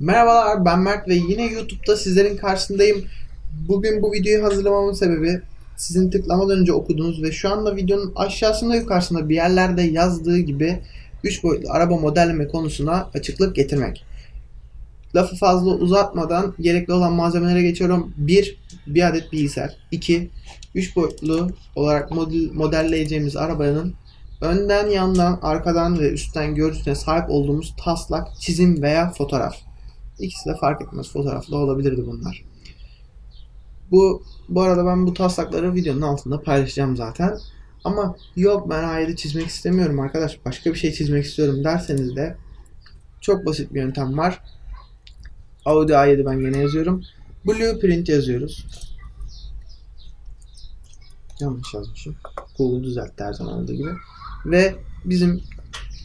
Merhabalar ben Mert ve yine YouTube'da sizlerin karşısındayım. Bugün bu videoyu hazırlamamın sebebi sizin tıklamadan önce okuduğunuz ve şu anda videonun aşağısında yukarısında bir yerlerde yazdığı gibi 3 boyutlu araba modelleme konusuna açıklık getirmek. Lafı fazla uzatmadan gerekli olan malzemelere geçiyorum. 1. Bir adet bilgisayar. 2. 3 boyutlu olarak model, modelleyeceğimiz arabanın önden, yandan, arkadan ve üstten görüntüsüne sahip olduğumuz taslak, çizim veya fotoğraf. İkisi de fark etmez. Fotoğrafla olabilirdi bunlar. Bu bu arada ben bu taslakları videonun altında paylaşacağım zaten. Ama yok ben A7 çizmek istemiyorum arkadaş. Başka bir şey çizmek istiyorum derseniz de çok basit bir yöntem var. Audi A7 ben gene yazıyorum. Blueprint yazıyoruz. Yanlış yazmışım. Google düzeltti her zaman olduğu gibi. Ve bizim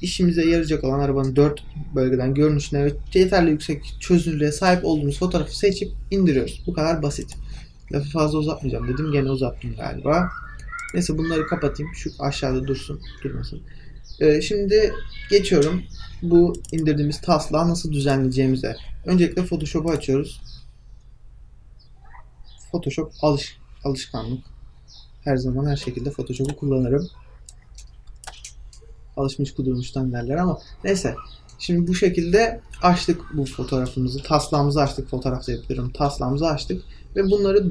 işimize yarayacak olan arabanın 4 bölgeden görünüşüne ve yeterli yüksek çözünürlüğe sahip olduğumuz fotoğrafı seçip indiriyoruz. Bu kadar basit. Lafı fazla uzatmayacağım dedim. Gene uzattım galiba. Neyse bunları kapatayım. Şu aşağıda dursun. Durmasın. Ee, şimdi geçiyorum. Bu indirdiğimiz taslağı nasıl düzenleyeceğimize. Öncelikle Photoshop'u açıyoruz. Photoshop alış alışkanlık. Her zaman her şekilde Photoshop'u kullanırım alışmış kudurmuştan derler ama neyse. Şimdi bu şekilde açtık bu fotoğrafımızı. Taslağımızı açtık. Fotoğrafta yapıyorum. Taslağımızı açtık. Ve bunları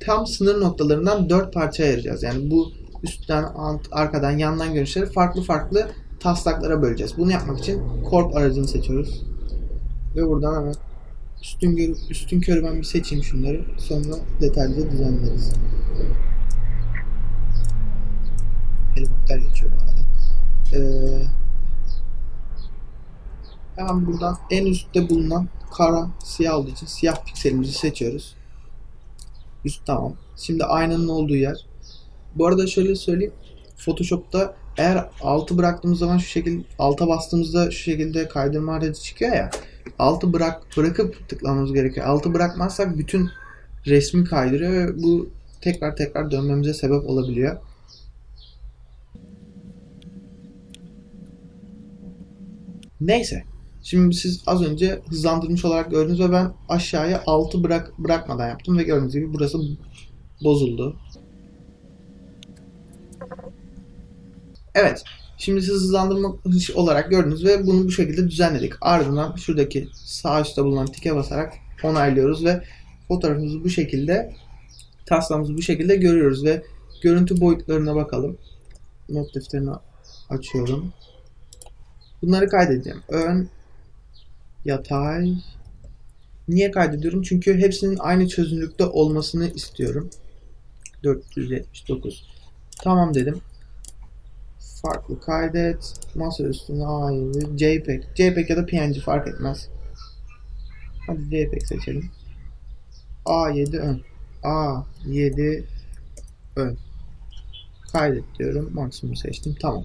tam sınır noktalarından dört parçaya ayıracağız. Yani bu üstten, alt, arkadan, yandan görünüşleri farklı farklı taslaklara böleceğiz. Bunu yapmak için Corp aracını seçiyoruz. Ve buradan hemen üstün, gör, üstün körü ben bir seçeyim şunları. Sonra detaylıca düzenleriz. Helikopter geçiyor Ee, hemen buradan en üstte bulunan kara siyah olduğu için siyah pikselimizi seçiyoruz. Üst tamam. Şimdi aynanın olduğu yer. Bu arada şöyle söyleyeyim. Photoshop'ta eğer altı bıraktığımız zaman şu şekilde alta bastığımızda şu şekilde kaydırma aracı çıkıyor ya. Altı bırak bırakıp tıklamamız gerekiyor. Altı bırakmazsak bütün resmi kaydırıyor ve bu tekrar tekrar dönmemize sebep olabiliyor. Neyse. Şimdi siz az önce hızlandırmış olarak gördünüz ve ben aşağıya 6 bırak bırakmadan yaptım ve gördüğünüz gibi burası bozuldu. Evet. Şimdi siz hızlandırma olarak gördünüz ve bunu bu şekilde düzenledik. Ardından şuradaki sağ üstte bulunan tike basarak onaylıyoruz ve fotoğrafımızı bu şekilde taslağımızı bu şekilde görüyoruz ve görüntü boyutlarına bakalım. Not defterini açıyorum. Bunları kaydedeceğim. Ön, yatay. Niye kaydediyorum? Çünkü hepsinin aynı çözünürlükte olmasını istiyorum. 479. Tamam dedim. Farklı kaydet. Masa üstüne aynı. JPEG. JPEG ya da PNG fark etmez. Hadi JPEG seçelim. A7 ön. A7 ön. Kaydet diyorum. Maksimum seçtim. Tamam.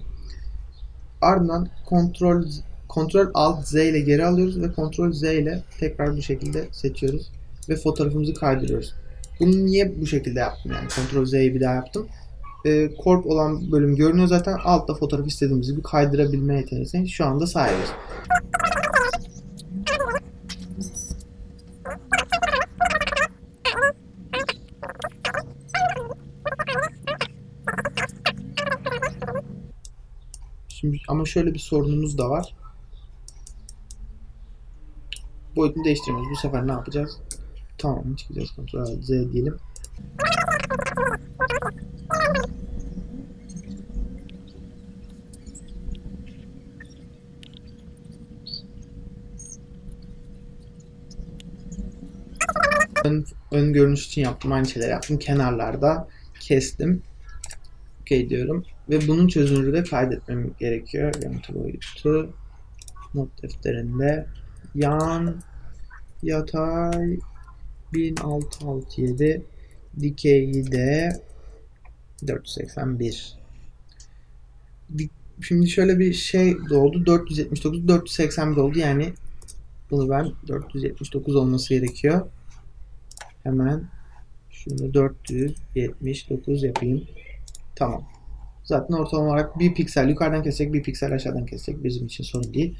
Ardından kontrol kontrol alt Z ile geri alıyoruz ve kontrol Z ile tekrar bu şekilde seçiyoruz ve fotoğrafımızı kaydırıyoruz. Bunu niye bu şekilde yaptım yani kontrol Z'yi bir daha yaptım. E, Corp olan bölüm görünüyor zaten. Altta fotoğraf istediğimiz gibi kaydırabilme yeteneğine şu anda sahibiz. Şimdi ama şöyle bir sorunumuz da var. Boyutunu değiştirmiyoruz. Bu sefer ne yapacağız? Tamam çıkacağız. Kontrol Z diyelim. Ön, ön görünüş için yaptım. Aynı şeyler yaptım. Kenarlarda kestim. OK diyorum. Ve bunun çözünürlüğü de kaydetmem gerekiyor. Görüntü boyutu. Not defterinde yan yatay 1667 dikeyi de 481 Şimdi şöyle bir şey doğdu. 479 481 oldu. Yani bunu ben 479 olması gerekiyor. Hemen şunu 479 yapayım. Tamam. Zaten ortalama olarak bir piksel yukarıdan kessek bir piksel aşağıdan kessek bizim için sorun değil.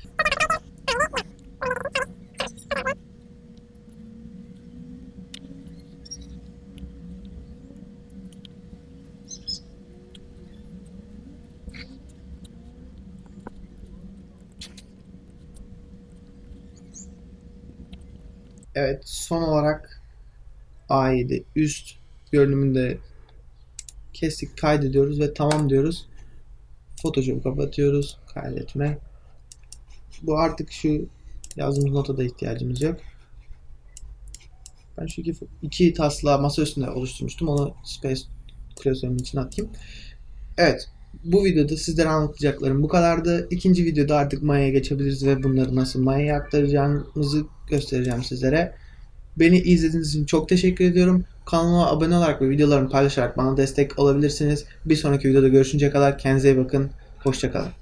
Evet son olarak A7 üst görünümünde kestik kaydediyoruz ve tamam diyoruz. Photoshop'u kapatıyoruz. Kaydetme. Bu artık şu yazdığımız nota da ihtiyacımız yok. Ben şu iki, iki taslağı masa üstünde oluşturmuştum. Onu Space klasörünün içine atayım. Evet. Bu videoda sizlere anlatacaklarım bu kadardı. İkinci videoda artık Maya'ya geçebiliriz ve bunları nasıl Maya'ya aktaracağımızı göstereceğim sizlere. Beni izlediğiniz için çok teşekkür ediyorum. Kanalıma abone olarak ve videolarımı paylaşarak bana destek olabilirsiniz. Bir sonraki videoda görüşünceye kadar kendinize iyi bakın. Hoşçakalın.